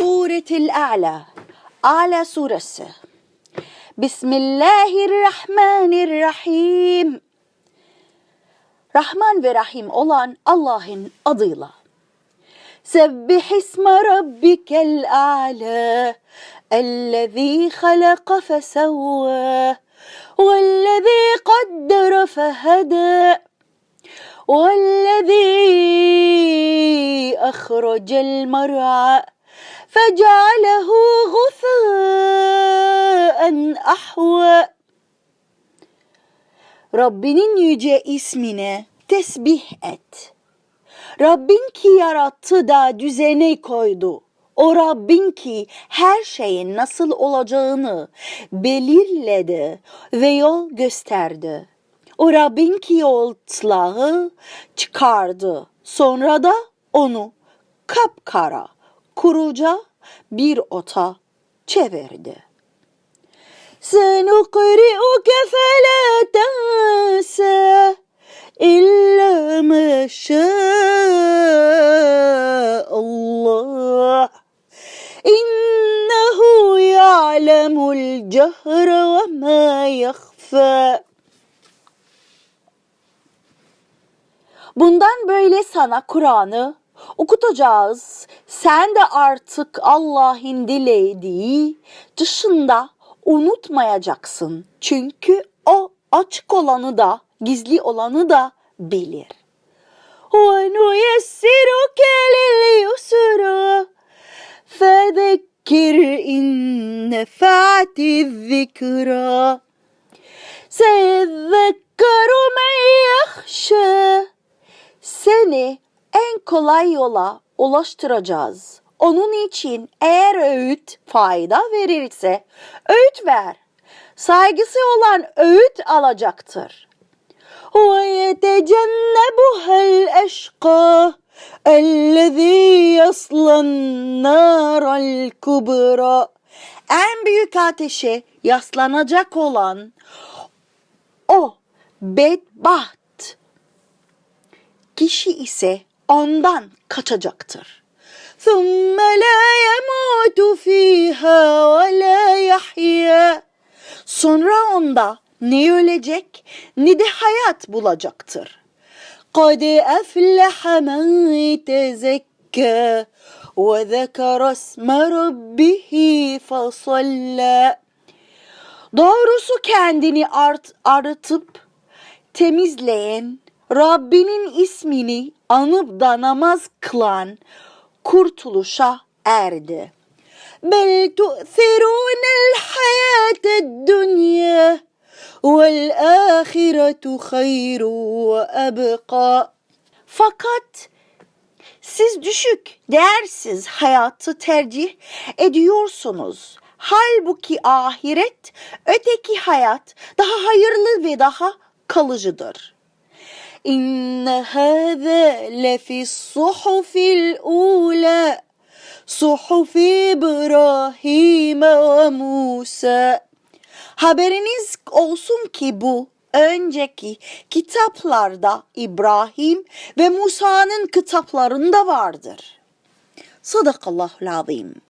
سورة الأعلى على سورة بسم الله الرحمن الرحيم. رحمن برحيم olan الله أضيلا سبح اسم ربك الأعلى الذي خلق فسوى والذي قدر فهدى والذي أخرج المرعى. فجعله غثاء أحوى Rabbinin yüce ismine tesbih et. Rabbin ki yarattı da düzene koydu. O Rabbin ki her şeyin nasıl olacağını belirledi ve yol gösterdi. O Rabbin ki otlağı çıkardı. Sonra da onu kapkara, kurulca bir ota çevirdi. Senukri'uke fele tense illa meşâ Allah. İnnehu ya'lemul cehre ve ma yakhfa. Bundan böyle sana Kur'an'ı okutacağız Sen de artık Allah'ın dilediği dışında unutmayacaksın. Çünkü o açık olanı da gizli olanı da bilir. وَنُيَسِّرُكَ لِلْيُسْرَى فَذَكِّرْ إِنْ نَفَعَتِ الذِّكْرَى سَيَذَّكَّرُ مَنْ يَخْشَى Seni en kolay yola ulaştıracağız. Onun için eğer öğüt fayda verirse öğüt ver. Saygısı olan öğüt alacaktır. وَيَتَجَنَّبُهَا الْأَشْقَى الَّذ۪ي يَصْلَى النَّارَ الْكُبْرَى En büyük ateşe yaslanacak olan o bedbaht kişi ise ondan kaçacaktır. ثُمَّ لَا يَمُوتُ ف۪يهَا وَلَا يَحْيَا Sonra onda ne ölecek ne de hayat bulacaktır. قَدْ أَفْلَحَ مَنْ تَزَكَّى وَذَكَرَ اسْمَ رَبِّهِ فَصَلَّى Doğrusu kendini art, arıtıp temizleyen, Rabbinin ismini anıp da namaz kılan kurtuluşa erdi. Bel tu'thirunel hayated dünya vel ahiretu hayru ve ebqa. Fakat siz düşük, değersiz hayatı tercih ediyorsunuz. Halbuki ahiret, öteki hayat daha hayırlı ve daha kalıcıdır. İnne hâze lefi suhufil ula suhufi İbrahim ve Musa. Haberiniz olsun ki bu önceki kitaplarda İbrahim ve Musa'nın kitaplarında vardır. Sadakallahul azim.